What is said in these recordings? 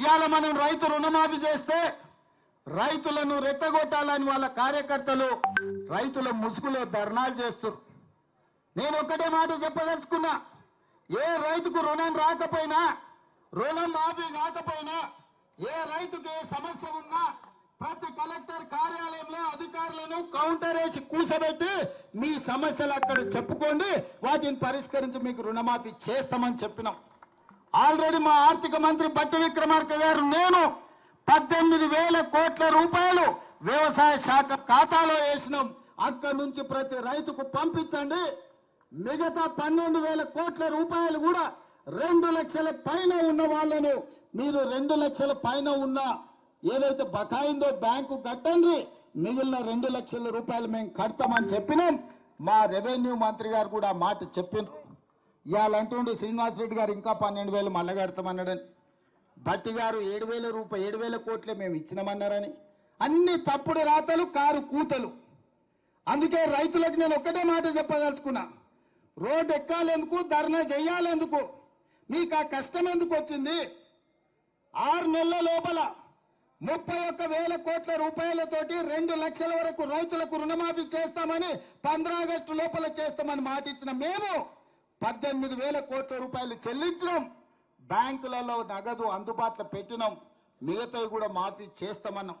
ఇవాళ మనం రైతు రుణమాఫీ చేస్తే రైతులను రెచ్చగొట్టాలని వాళ్ళ కార్యకర్తలు రైతుల ముసుగులో ధర్నాలు చేస్తారు నేను ఒక్కటే మాట చెప్పదలుచుకున్నా ఏ రైతుకు రుణం రాకపోయినా రుణం మాఫీ కాకపోయినా ఏ రైతుకు ఏ సమస్య ఉన్నా ప్రతి కలెక్టర్ కార్యాలయంలో అధికారులను కౌంటర్ వేసి కూర్చోబెట్టి మీ సమస్యలు అక్కడ చెప్పుకోండి వాటిని పరిష్కరించి మీకు రుణమాఫీ చేస్తామని చెప్పినాం. ఆల్రెడీ మా ఆర్థిక మంత్రి బట్టి విక్రమార్క గారు నేను పద్దెనిమిది వేల కోట్ల రూపాయలు వ్యవసాయ శాఖ ఖాతాలో వేసినాం. అక్కడి నుంచి ప్రతి రైతుకు పంపించండి. మిగతా పన్నెండు వేల కోట్ల రూపాయలు కూడా రెండు లక్షల పైన ఉన్న వాళ్ళను మీరు రెండు లక్షల పైన ఉన్న ఏదైతే బకాయిందో బ్యాంకు కట్టండి. మిగిలిన రెండు లక్షల రూపాయలు మేము కడతామని చెప్పినాం. మా రెవెన్యూ మంత్రి గారు కూడా మాట చెప్పినారు. ఇవాళ అంటుండే శ్రీనివాస్ రెడ్డి గారు ఇంకా పన్నెండు వేలు మళ్ళగడతామన్నాడని భట్టి గారు ఏడు వేల రూపాయలు ఏడు వేల కోట్లే మేము ఇచ్చినామన్నారని. అన్ని తప్పుడు రాతలు కారు కూతలు. అందుకే రైతులకు నేను ఒక్కటే మాట చెప్పదలుచుకున్నా. రోడ్డు ఎక్కాలెందుకు ధర్నా చెయ్యాలెందుకు మీకు ఆ కష్టం ఎందుకు వచ్చింది? ఆరు నెలల లోపల ముప్పై ఒక్క వేల కోట్ల రూపాయలతోటి రెండు లక్షల వరకు రైతులకు రుణమాఫీ చేస్తామని పంద్రా ఆగస్టు లోపల చేస్తామని మాట ఇచ్చిన మేము పద్దెనిమిది వేల కోట్ల రూపాయలు చెల్లించడం బ్యాంకులలో నగదు అందుబాటులో పెట్టినాం. మిగతావి కూడా మాఫీ చేస్తామన్నాం.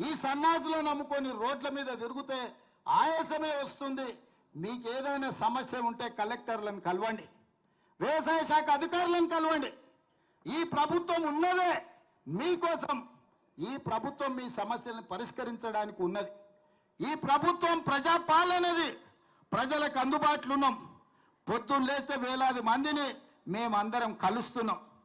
ఈ సన్నాసులో నమ్ముకొని రోడ్ల మీద తిరిగితే ఆయాసమే వస్తుంది. మీకు ఏదైనా సమస్య ఉంటే కలెక్టర్లను కలవండి. వ్యవసాయ శాఖ అధికారులను కలవండి. ఈ ప్రభుత్వం ఉన్నదే మీకోసం. ఈ ప్రభుత్వం మీ సమస్యలను పరిష్కరించడానికి ఉన్నది. ఈ ప్రభుత్వం ప్రజాపాలనది. ప్రజలకు అందుబాటులో ఉన్నాం. పొద్దున్న లేస్తే వేలాది మందిని మేమందరం కలుస్తున్నాం.